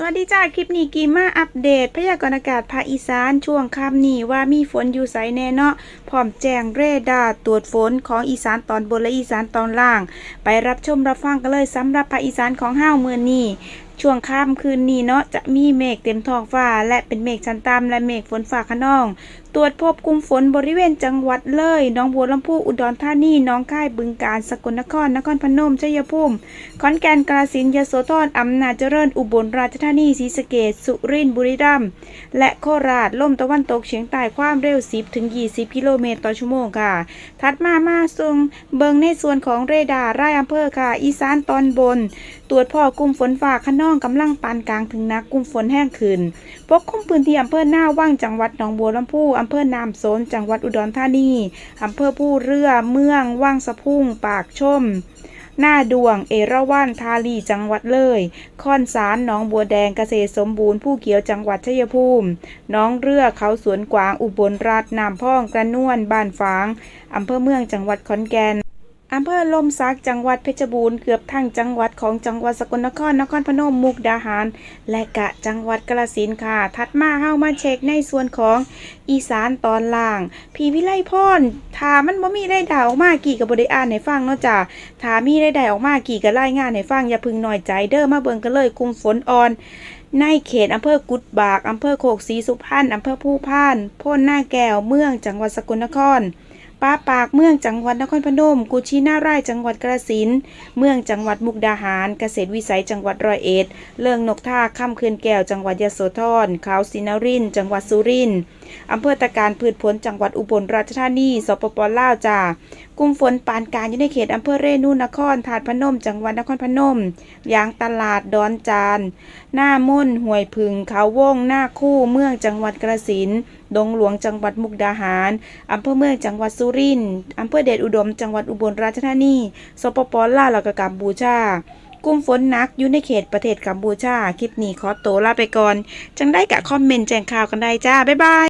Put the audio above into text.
สวัสดีจ้าคลิปนี้กีมาอัปเดต พยากรณ์อากาศภาคอีสานช่วงค่ำนี้ว่ามีฝนอยู่ไสแน่เนาะพร้อมแจ้งเรดาร์ตรวจฝนของอีสานตอนบนและอีสานตอนล่าง ไปรับชมรับฟังกันเลยสำหรับภาคอีสานของห้าวเมือนี้ ช่วงค่ำคืนนี้เนาะจะมีเมฆเต็มท้องฟ้า และเป็นเมฆชั้นต่ำและเมฆฝนฟ้าขนอง ตรวจพบกลุ่มฝนบริเวณจังหวัดเลยน้องบัวลำพูอุดรธานีน้องค่ายบึงกาฬสกลนครนครพนมชัยภูมิขอนแก่นกาฬสินธุ์ยโสธรอำนาจเจริญอุบลราชธานีศรีสะเกษสุรินทร์บุรีรัมย์และโคราชลมตะวันตกเฉียงใต้ความเร็ว 10ถึง20 กิโลเมตรต่อชั่วโมงค่ะ ถัดมามาส่งเบิงในส่วนของเรดาร์ไร่อำเภอค่ะ อีสานตอนบน ตรวจพ่อกลุ่มฝนฟ้าขนองกำลังปานกลางถึงนักกลุ่มฝนแห้งขึ้นปกคลุมพื้นที่อำเภอหน้าว่างจังหวัดหนองบัวลำพูอำเภอน้ำโสนจังหวัดอุดรธานีอำเภอผู้เรือเมืองว่างสะพุ่ง ปากชมหน้าดวง เอราวัณทาลีจังหวัดเลย ค่อนสารหนองบัวแดงเกษตรสมบูรณ์ผู้เขียวจังหวัดชัยภูมิ น้องเรือเขาสวนกวางอุบลราชน้ำพ่องกระนวนบ้านฝางอำเภอเมืองจังหวัดขอนแก่น อำเภอลมซักจังหวัดเพชรบูรณ์เกือบทั้งจังหวัดของจังหวัดสกลนครนครพนมมุกดาหาร และกะจังหวัดกาฬสินค่ะ ถัดมาเฮามาเช็คในส่วนของอีสานตอนล่าง พี่วิไลพรถามันบ่มีได้ดาวออกมากี่ก็บ่ได้อ่านให้ฟังเนาะจ้ะถามีได้ดออกมากี่ก็รายงานให้ฟังอย่าพึงหน้อยใจเด้อมาเบิ่งกันเลยกลุ่มฝนอ่อนในเขตอำเภอกุดบากอำเภอโคกศรีสุพรรณอำเภอผู้พาน โพ้นหน้าแก้วเมืองจังหวัดสกลนคร ป้าปากเมืองจังหวัดนครพนม กุชินาไร่ายจังหวัดกระสินเมืองจังหวัดมุกดาหาร เกษตรวิสัยจังหวัดร้อยเอ็ด เลื่องนกท่าข้ามเขื่อนแก้วจังหวัดยโสธรขาวสินริน จังหวัดสุรินทร์อำเภอตะการพืชผลจังหวัดอุบลราชธานี สปปลาวจ้ากลุ่มฝนปานกลางอยู่ในเขตอำเภอเรนูนครถาดพนม จังหวัดนครพนม ยางตลาดดอนจาน หน้าม่นห้วยพึงเขาวงหน้าคู่เมืองจังหวัดกระสิน ดงหลวงจังหวัดมุกดาหารอำเภอเมืองจังหวัดสุรินทร์อำเภอเดชอุดม จังหวัดอุบลราชธานีสปปลาวแล้วก็กัมพูชากลุ่มฝนนักอยู่ในเขตประเทศกัมพูชา คลิปนี้ขอตัวลาไปก่อน จังได้กะคอมเมนต์แจ้งข่าวกันได้จ้า บ๊ายบาย